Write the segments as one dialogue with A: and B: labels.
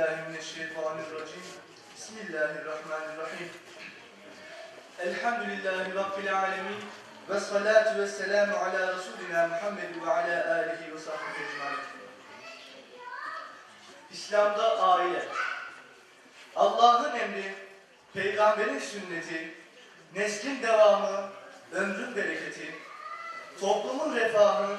A: Euzubillahimineşşeytanirracim. Bismillahirrahmanirrahim. Elhamdülillahi Rabbil alemin. Ve salatu ve selamu ala Resulina Muhammed ve ala alihi ve sahbihi ecmaîn. İslam'da aile. Allah'ın emri, peygamberin sünneti, neslin devamı, ömrün bereketi, toplumun refahı,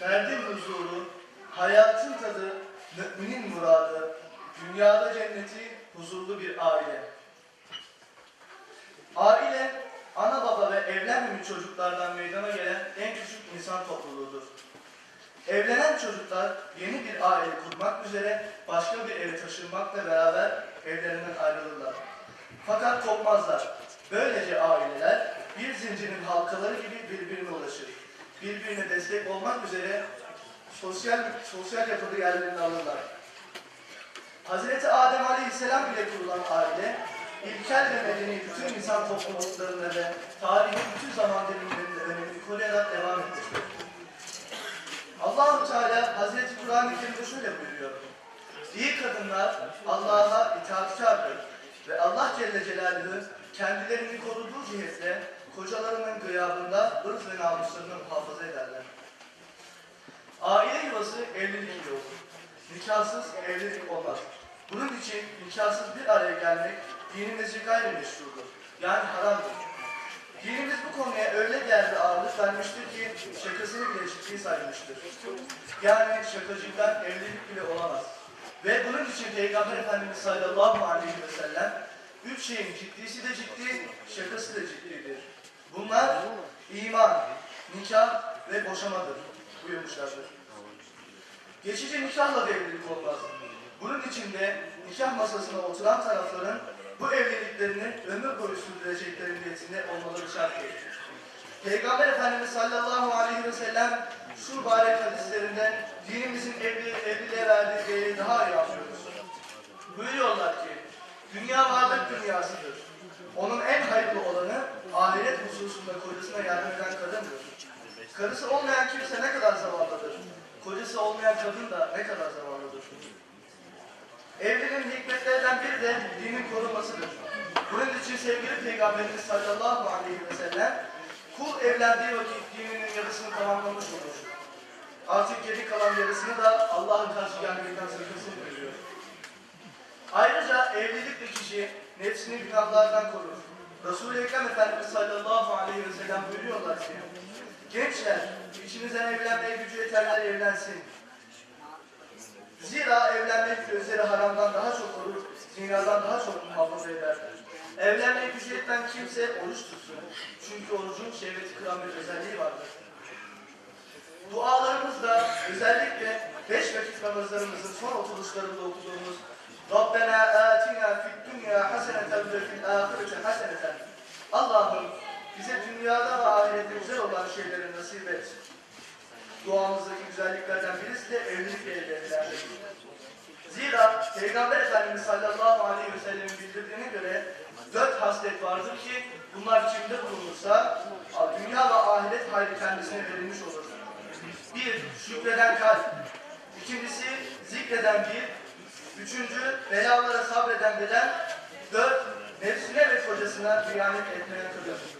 A: ferdin huzuru, hayatın tadı, müminin muradı, dünyada cenneti, huzurlu bir aile. Aile, ana baba ve evlenmemiş çocuklardan meydana gelen en küçük insan topluluğudur. Evlenen çocuklar yeni bir aile kurmak üzere başka bir eve taşınmakla beraber evlerinden ayrılırlar. Fakat kopmazlar. Böylece aileler bir zincirin halkaları gibi birbirine ulaşır. Birbirine destek olmak üzere sosyal sosyal yapıda yerlerini alırlar. Hazreti Adem Aleyhisselam ile kurulan aile, ilkel ve medeni bütün insan topluluklarında ve tarihin bütün zaman dilimlerinde önemini koruyarak devam etmiştir. Allahu Teala Hazreti Kur'an-ı Kerim'de şöyle buyuruyor. İyi kadınlar Allah'a itaatkardır ve Allah Celle Celaluhu kendilerini koruduğu cihetle kocalarının gıyabında ırz ve namuslarını muhafaza ederler. Aile yuvası evlilik olur. Nikahsız evlilik olmaz. Bunun için nikahsız bir araya gelmek dinimizce gayrimeşrudur. Yani haramdır. Dinimiz bu konuya öyle değerli ağırlık vermiştir ki şakasını bile ciddi saymıştır. Yani şakacıktan evlilik bile olamaz. Ve bunun için Peygamber Efendimiz sallallahu aleyhi ve sellem üç şeyin ciddisi de ciddi, şakası da ciddidir. Bunlar iman, nikah ve boşamadır buyurmuşlardır. Geçici nikahla da evlilik olmaz. Bunun için de nikah masasına oturan tarafların bu evliliklerini ömür boyu sürdürecekleri niyetinde olmaları şarttır. Peygamber Efendimiz sallallahu aleyhi ve sellem şu mübarek hadislerinden dinimizin evli, evliliğe verdiği değeri daha iyi anlıyoruz. Buyuruyorlar ki, dünya varlık dünyasıdır. Onun en hayırlı olanı ahiret hususunda kocasına yardım eden kadındır. Karısı olmayan kimse ne kadar zavallıdır. Kocası olmayan kadın da ne kadar zavallıdır. Evliliğin hikmetlerinden biri de dinin korunmasıdır. Bunun için sevgili Peygamberimiz sallallahu aleyhi ve sellem kul evlendiği vakit dininin yarısını tamamlamış olur. Artık geri kalan yarısını da Allah'ın karşı gelmekten sakınsın buyuruyor. Ayrıca evlilikle kişi nefsini günahlardan korur. Resul-i Ekrem Efendimiz sallallahu aleyhi ve sellem buyuruyorlar ki Gençler, içinizden evlenmeye gücü yetenler evlensin. Zira evlenmek gözleri haramdan daha çok korur, zinadan daha çok muhafaza eder. Evlenmeye gücü yeten kimse oruç tutsun. Çünkü orucun şehveti kıran bir özelliği vardır. Dualarımızda özellikle beş vakit namazlarımızın son oturuşlarında okuduğumuz Rabbena atina fid dünya haseneten ve fil ahirete haseneten Allah'ım bize dünyada ve ahirette güzel olan şeyleri nasip et. Duamızdaki güzelliklerden birisi de evlilik elde Zira Peygamber Efendimiz sallallahu aleyhi ve sellem'in bildirdiğine göre dört haslet vardır ki bunlar içinde bulunursa dünya ve ahiret hayrı kendisine verilmiş olur. Bir, şükreden kalp. İkincisi, zikreden bir. Üçüncü, belalara sabreden beden. Dört, nefsine ve kocasına hıyanet etmeyen kadın.